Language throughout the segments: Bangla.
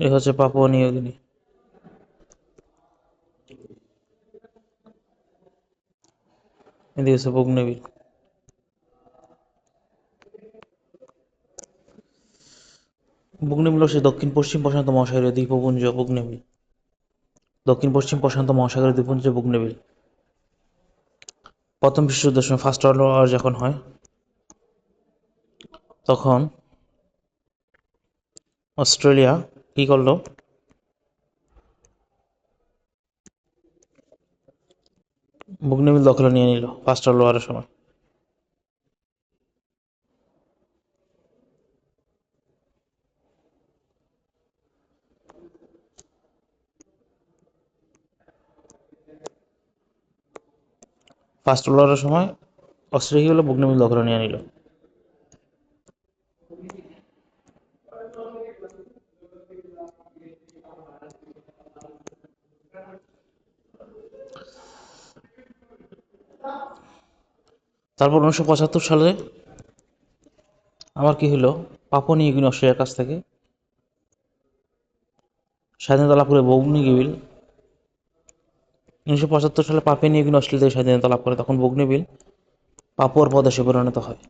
এ হচ্ছে পাপুয়া নিউগিনি এদিকে হচ্ছে বুগনেবিল হচ্ছে দক্ষিণ পশ্চিম প্রশান্ত মহাসাগরীয় দ্বীপপুঞ্জ বুগনেবিল দক্ষিণ পশ্চিম প্রশান্ত মহাসাগরীয় দ্বীপপুঞ্জ বুগনেবিল প্রথম বিশ্বযুদ্ধের সময় ফার্স্ট ওয়ার্ল্ড ওয়ার যখন হয়, তখন অস্ট্রেলিয়া কি করল? বুগনেবিল দখলে নিয়ে নিল ওয়ার্ল্ড ওয়ারের সময় ওয়ার্ল্ড ওয়ারের সময় অস্ট্রেলিয়া হলো বুগনেবিল দখলে নিয়ে নিল। তারপর উনিশশো পঁচাত্তর সালে আমার কি হলো? পাপো নিয়ে গিনি অস্ট্রেলিয়ার কাছ থেকে স্বাধীনতা লাভ করে বগ্নিগিবিল উনিশশো পঁচাত্তর সালে পাপে নিয়ে গিনি অস্ট্রেলিয়া থেকে স্বাধীনতা লাভ করে, তখন বগ্নিবিল পাপুয়ার প্রদেশে পরিণত হয়।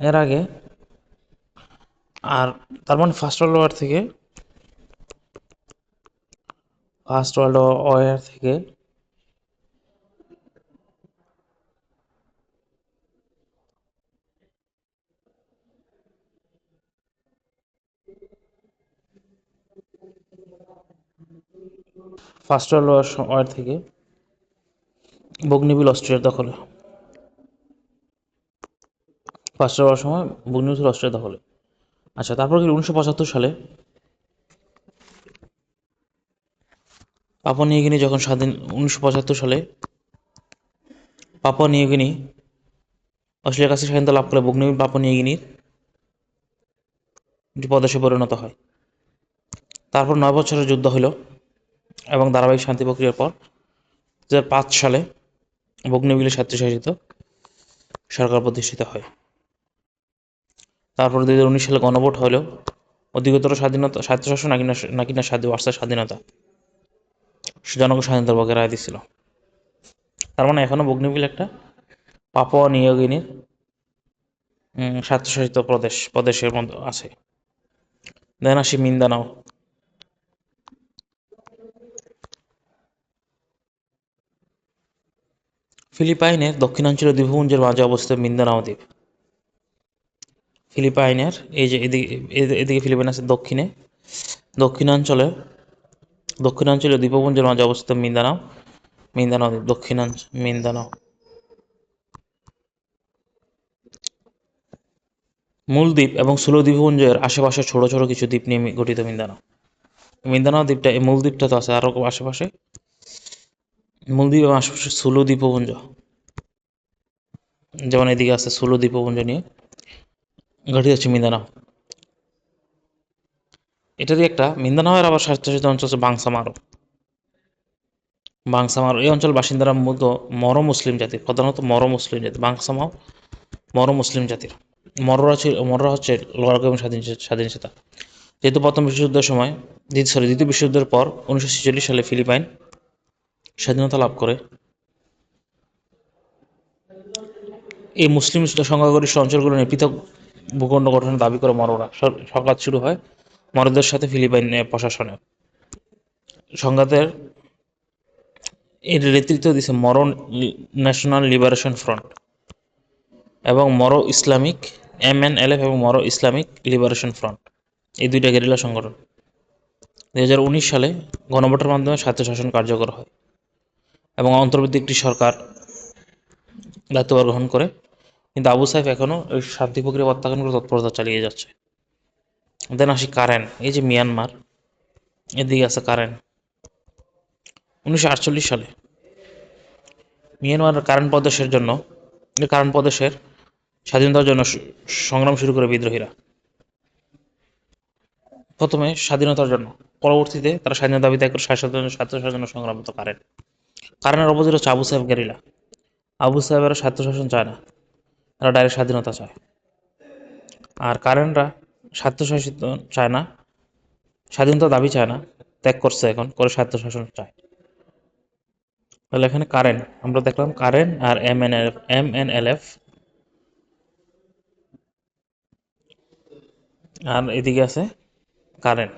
এর আগে আর তার মানে ফার্স্ট ওয়ার্ল্ড ওয়ার থেকে ফার্স্ট ওয়ার্ল্ড ওয়ার থেকে ফার্স্ট ওয়ার্ল্ড ওয়ার থেকে বগ্নিবিল অস্ট্রেলিয়ার দখলে। ফার্স্ট ওয়ার্ল্ড ওয়ার সময় বগ্নিবিল ছিল অস্ট্রেলিয়ার দখলে। আচ্ছা তারপর কি উনিশশো পঁচাত্তর সালে পাপা নিউগিনি যখন স্বাধীন, উনিশশো পঁচাত্তর সালে পাপা নিউগিনি অস্ট্রেলিয়ার কাছে স্বাধীনতা লাভ করে বগ্নিবিল পাপা নিউগিনির প্রদেশে পরিণত হয়। তারপর নয় বছরের যুদ্ধ হলো। এবং ধারাবাহিক শান্তি প্রক্রিয়ার পর দু সালে বগ্নিবিলে স্বায়ত্তশাসিত সরকার প্রতিষ্ঠিত হয়। তারপর দু হাজার উনিশ সালে গণভোট হলেও অধিকতর স্বাধীনতা, স্বায়ত্তশাসন নাকি না নাকি না স্বাধীন অর্থাৎ স্বাধীনতা। জনগণ স্বাধীনতার পক্ষে রায় দিয়েছিল তার মানে এখনও বগ্নিবিল একটা পাপুয়া নিয়োগিনীর স্বায়ত্তশাসিত প্রদেশ, প্রদেশের মধ্যে আছে। দেন আসি মিন্দানাও ফিলিপাইনের দক্ষিণাঞ্চলীয় দ্বীপপুঞ্জের মাঝে অবস্থিত মিন্দানাও দ্বীপ। ফিলিপাইনের, এই যে এদিকে এদিকে ফিলিপাইন আছে দক্ষিণে। দক্ষিণাঞ্চলে দক্ষিণাঞ্চলীয় দ্বীপপুঞ্জের মাঝে অবস্থিত মিন্দানাও মিন্দানাও দ্বীপ, দক্ষিণাঞ্চ মিন্দানাও মূল দ্বীপ এবং সুলো দ্বীপপুঞ্জের আশেপাশে ছোট ছোট কিছু দ্বীপ নিয়ে গঠিত মিন্দানাও মিন্দানাও দ্বীপটা, এই মূল দ্বীপটা তো আছে আরও আশেপাশে। এবং আশেপাশে সুলো দ্বীপপুঞ্জ যেমন এদিকে আছে সুলো দ্বীপপুঞ্জ নিয়ে। গঠিত হচ্ছে মিন্দানাও এটারই একটা মিন্দানাওয়ের আবার স্বায়ত্তশাসিত অঞ্চল হচ্ছে বাংসামারো। বাংসামারো, এই অঞ্চল বাসিন্দারা মূলত মর মুসলিম জাতির প্রধানত মর মুসলিম জাতি, বাংসামাও মর মুসলিম জাতির মররা ছিল, মররা হচ্ছে লড়াকু এবং স্বাধীন স্বাধীনচেতা যেহেতু প্রথম বিশ্বযুদ্ধের সময়, দ্বিতীয়, সরি, দ্বিতীয় বিশ্বযুদ্ধের পর উনিশশো ছেচল্লিশ সালে ফিলিপাইন স্বাধীনতা লাভ করে। এই মুসলিম সংখ্যাগরিষ্ঠ অঞ্চলগুলো নিয়ে পৃথক ভূখণ্ড গঠনের দাবি করে মরোরা। সংঘাত শুরু হয় মরদের সাথে ফিলিপাইন প্রশাসনের সংঘাতের এর নেতৃত্ব দিয়েছে মরো ন্যাশনাল লিবারেশন ফ্রন্ট এবং Moro Islamic M N L F এবং মরো ইসলামিক লিবারেশন ফ্রন্ট। এই দুইটা গেরিলা সংগঠন। দুই হাজার উনিশ সালে গণভোটের মাধ্যমে স্বায়ত্তশাসন কার্যকর হয়। এবং অন্তর্বর্তী একটি সরকার দায়িত্বভার গ্রহণ করে। কিন্তু আবু সাহেব এখনও ওই শান্তি প্রক্রিয়া প্রত্যাখ্যান করে তৎপরতা চালিয়ে যাচ্ছে। দেন আসি কারেন, এই যে মিয়ানমার, এদিকে আছে কারেন। উনিশশো আটচল্লিশ সালে মিয়ানমার কারেন প্রদেশের জন্য কারেন প্রদেশের স্বাধীনতার জন্য সংগ্রাম শুরু করে বিদ্রোহীরা। প্রথমে স্বাধীনতার জন্য, পরবর্তীতে তারা স্বাধীনতা দাবি করে স্বাধীনতার জন্য সংগ্রাম করেন। কারণের অপোজিট হচ্ছে আবু সাহেব গেরিলা। আবু সাহেবেরা স্বায়ত্তশাসন চায় না। তারা ডাইরেক্ট স্বাধীনতা চায়। আর কারেন্টরা স্বায়ত্তশাসিত চায় না। স্বাধীনতা দাবি চায় না। ত্যাগ করছে এখন, করে স্বায়ত্তশাসন চায়। তাহলে এখানে কারেন্ট আমরা দেখলাম কারেন্ট আর M N L M N L F. আর এদিকে আছে কারেন্ট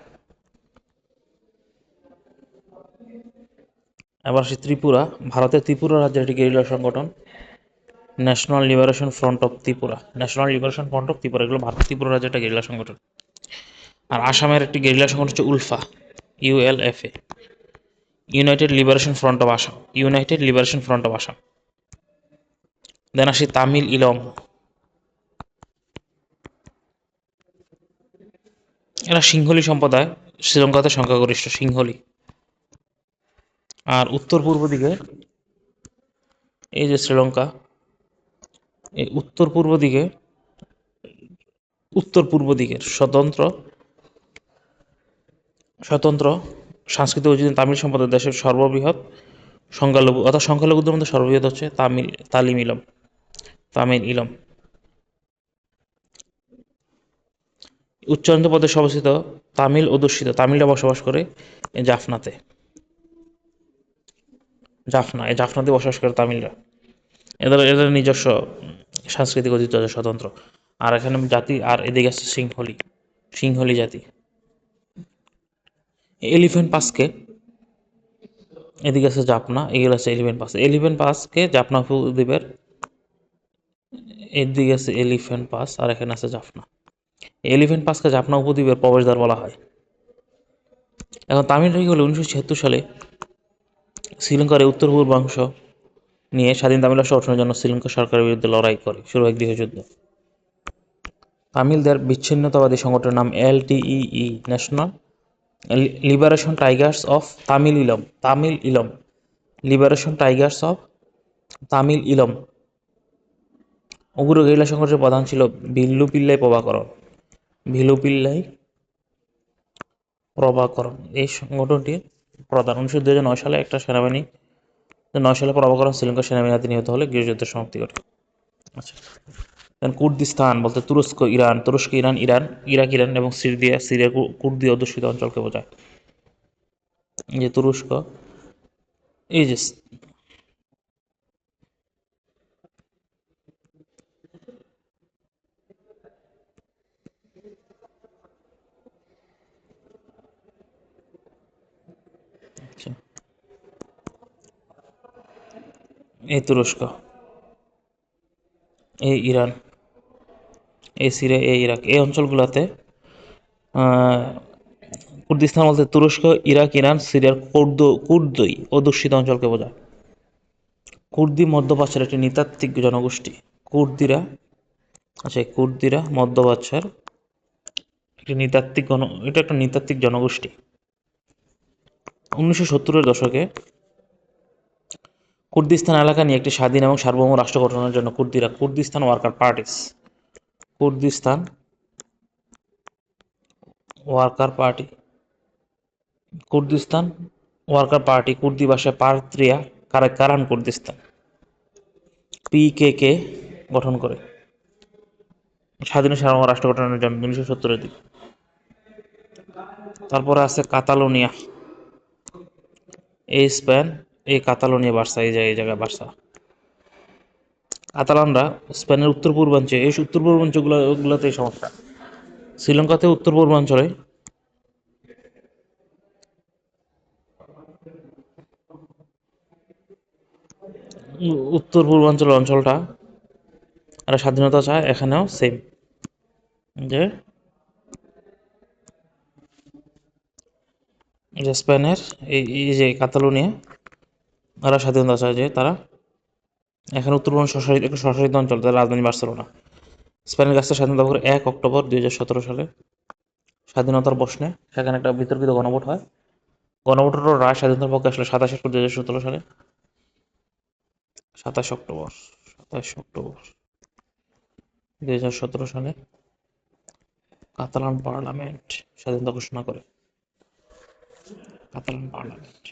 এবার আসি ত্রিপুরা, ভারতের ত্রিপুরা রাজ্যের একটি গেরিলা সংগঠন national liberation front of Tripura national liberation front of Tripura এগুলো ভারতের ত্রিপুরা রাজ্যের একটা গেরিলা সংগঠন। আর আসামের একটি গেরিলা সংগঠন হচ্ছে ULFA ULFA united liberation front of Assam united liberation front of Assam then আসি তামিল ইলম। এরা সিংহলি সম্প্রদায়, শ্রীলঙ্কাতে সংখ্যাগরিষ্ঠ, সিংহলি। আর উত্তর পূর্ব দিকে এই যে শ্রীলঙ্কা, এই উত্তর পূর্ব দিকে, উত্তর পূর্ব দিকের স্বতন্ত্র স্বতন্ত্র সাংস্কৃতিক ঐতিহ্য তামিল সম্প্রদায় দেশের সর্ববৃহৎ সংখ্যালঘু, অর্থাৎ সংখ্যালঘুদের মধ্যে সর্ববৃহৎ হচ্ছে তামিল, তালিম ইলম, তামিল ইলম। উচ্চারণ প্রদেশে অবস্থিত তামিল অধ্যুষিত তামিলরা বসবাস করে জাফনাতে। জাফনা, এই জাফনাতে বসবাস করে তামিলরা। এদের এদের নিজস্ব সাংস্কৃতিক ঐতিহ্য আছে, স্বতন্ত্র। আর এখানে জাতি, আর এদিকে আছে সিংহলি সিংহলি জাতি। এলিফেন্ট পাসকে, এদিকে আছে জাপনা এগুলো আছে এলিফেন্ট পাস। এলিফেন্ট পাসকে জাপনা উপদ্বীপের এদিকে আছে এলিফেন্ট পাস, আর এখানে আছে জাফনা। এলিফেন্ট পাসকে জাপনা উপদ্বীপের প্রবেশদ্বার বলা হয়। এখন তামিলরা কি হলো উনিশশো ছিয়াত্তর সালে শ্রীলঙ্কার উত্তর পূর্বাংশ নিয়ে স্বাধীন তামিল গঠনের জন্য শ্রীলঙ্কা সরকারের বিরুদ্ধে লড়াই করে। শুরু হয় গৃহযুদ্ধ তামিলদের বিচ্ছিন্নতাবাদী সংগঠনের নাম LTTE national liberation tigers of Tamil Eelam Tamil Eelam liberation tigers of Tamil ইলম উগ্র গেরিলা সংগঠনের প্রধান ছিল ভিল্লু পিল্লাই প্রভাকরণ। ভিলু পিল্লাই প্রভাকরণ। এই সংগঠনটির প্রধান উনিশশো দুই নয় সালে একটা সেনাবাহিনী নয় সালে প্রভাকরণ শ্রীলঙ্কা সেনাবাহিনী হাতে নিহত হলে গৃহযুদ্ধের সমাপ্তি ঘটে। আচ্ছা। কুর্দিস্তান বলতে তুরস্ক, ইরান তুরস্ক, ইরান ইরান, ইরাক, ইরান এবং সিরিয়া সিরিয়া কুর্দি অধ্যুষিত অঞ্চলকে বোঝায়। যে তুরস্ক, এই যে এই তুরস্ক। এই ইরান। এই সিরিয়া এই ইরাক। এই অঞ্চলগুলোতে কুর্দিস্তান বলতে তুরস্ক, ইরাক, ইরান, সিরিয়ার কুর্দ, কুর্দই অধ্যুষিত অঞ্চলকে বোঝায়। কুর্দি মধ্যপ্রাচ্যের একটি নৃতাত্ত্বিক জনগোষ্ঠী। কুর্দিরা আচ্ছা কুর্দিরা মধ্যপ্রাচ্যের একটি নৃতাত্ত্বিক গণ, এটা একটা নৃতাত্ত্বিক জনগোষ্ঠী। উনিশশো সত্তরের দশকে কুর্দিস্তান এলাকা নিয়ে একটি স্বাধীন এবং সার্বভৌম রাষ্ট্র গঠনের জন্য কুর্দিরা Kurdistan worker parties. Kurdistan worker party. Kurdistan worker party কুর্দি ভাষায় পার্ত্রিয়া কারা কারান কুর্দিস্তান। পিকেকে গঠন করে। স্বাধীন সার্বভৌম রাষ্ট্র গঠনের জন্য উনিশশো সত্তরের দিকে। তারপরে আছে কাতালোনিয়া। এই স্পেন এই কাতালোনিয়া বার্সা, এই জায়গায় এই জায়গায় বার্সা। কাতালানরা স্পেনের উত্তর পূর্বাঞ্চলে এই উত্তর পূর্বাঞ্চলগুলো ওগুলোতে এই সমস্যা। শ্রীলঙ্কাতে উত্তর পূর্বাঞ্চলে উত্তর পূর্বাঞ্চল অঞ্চলটা আর স্বাধীনতা চায়, এখানেও সেম যে যে স্পেনের এই যে কাতালোনিয়া ওরা স্বাধীনতা চায় যে তারা। এখানে উত্তরপূর্ব স্বশাসিত একটু স্বশাসিত অঞ্চল তার রাজধানী বার্সেলোনা। স্পেনের কাছে স্বাধীনতা করে এক অক্টোবর দুই হাজার সতেরো সালে। স্বাধীনতার প্রশ্নে সেখানে একটা বিতর্কিত গণভোট হয়। গণভোটের রায় স্বাধীনতার পক্ষে আসলে সাতাশ অক্টোবর দুই হাজার সতেরো সালে। সাতাশ অক্টোবর সাতাশ অক্টোবর দুই হাজার সতেরো সালে কাতালান পার্লামেন্ট স্বাধীনতা ঘোষণা করে। Catalan parliament